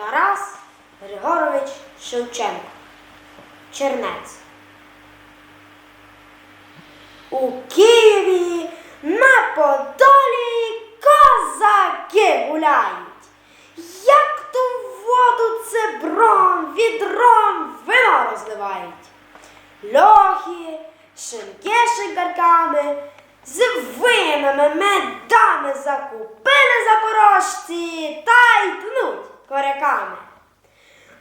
Тарас Григорович Шевченко. Чернець. У Києві на Подолі козаки гуляють. Як ту воду цебром, відром вино розливають. Льохи, шинки шинкарками, з винами, медами закупили запорожці та й тнуть коряками.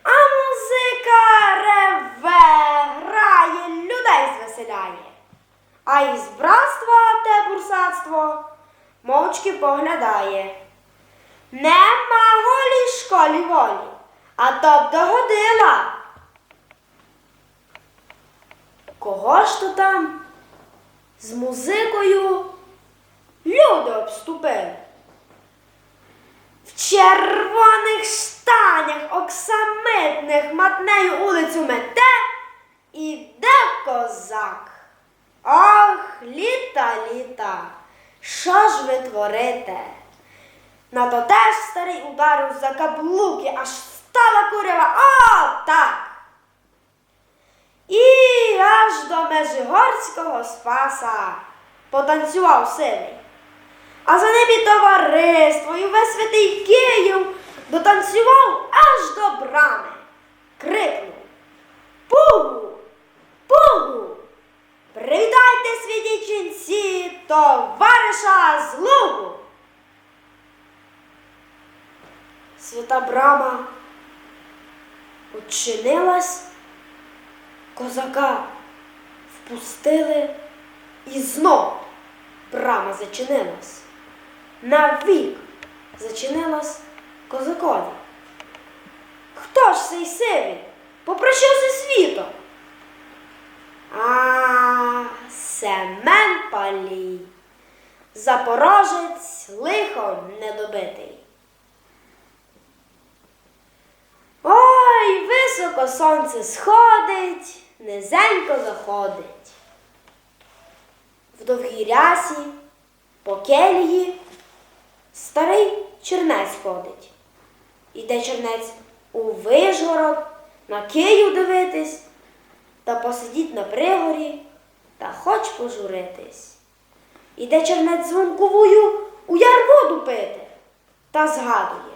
А музика реве, грає, людей звеселяє. А із братства те бурсатство мовчки поглядає. Нема голі школі волі, а то б догодила. Кого ж то там з музикою червоних штанях оксамитних матнею улицю мете іде козак. Ох, літа, літа, що ж ви творите? На то теж старий ударив за каблуки, аж стала курява. О, так! І аж до Межигорського спаса потанцював сивий. А за ним і товариство, і весь святий Київ дотанцював аж до брами. Крикнув Пугу! Пугу! Привітайте, святі ченці, товариша з лугу! Свята брама очинилась, козака впустили і знов брама зачинилась. Навік зачинилась козакові. Хто ж цей сивий? Попрощав зі світом. А, Семен Палій, Запорожець лихом недобитий. Ой, високо сонце сходить, низенько заходить. В довгій рясі, по келії, старий чернець ходить. Іде чернець у Вишгород, на Київ дивитись, та посидіть на пригорі, та хоч пожуритись. Іде чернець дзвонковую у яр воду пити, та згадує,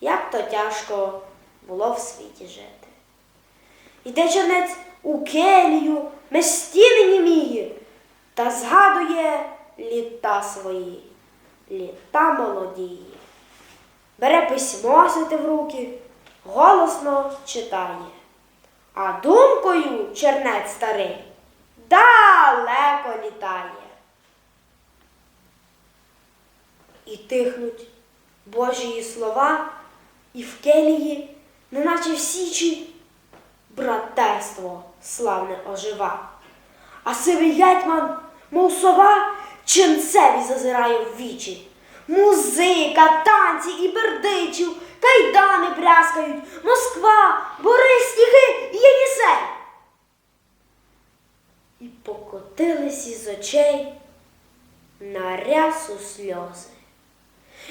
як то тяжко було в світі жити. Іде чернець у келію, меж стіни німіє, та згадує літа свої, літа молодії. Бере письмо святе в руки, голосно читає. А думкою чернець старий далеко літає. І тихнуть Божії слова, і в келії, неначе в січі, братерство славне ожива. А сивий гетьман, мов сова, ченцеві зазирає в вічі. Музика, танці і бердичів, кайдани брязкають, Москва, Борис, стіхи і Єнісей. І покотились із очей на рясу сльози.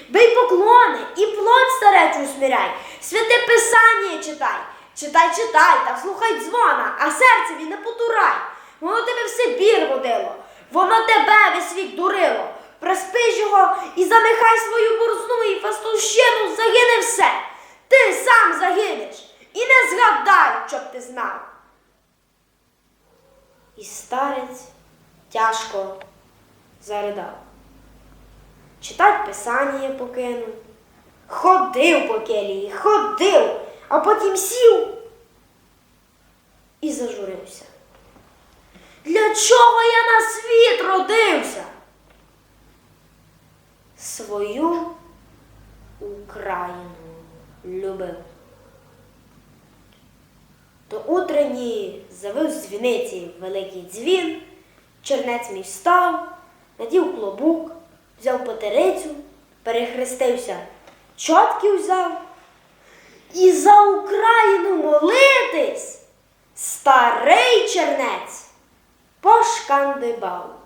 Бий поклони і плоть старечу усміряй, святе писання читай, читай, читай, та слухай дзвона, а серцеві не потурай. Воно тебе в Сибір водило, воно тебе весь вік дурило. Приспиш його і занехай свою борзну і фастовщину загине все. Ти сам загинеш і не згадай, щоб ти знав. І старець тяжко заридав. Читать писання покинув, ходив по келії, ходив, а потім сів і зажурився. Для чого я на світ родився? Свою Україну любив. До утренні завив з дзвіниці великий дзвін, чернець мій встав, надів клобук, взяв потерицю, перехрестився, чотки взяв. І за Україну молитись старий чернець poszkandybał.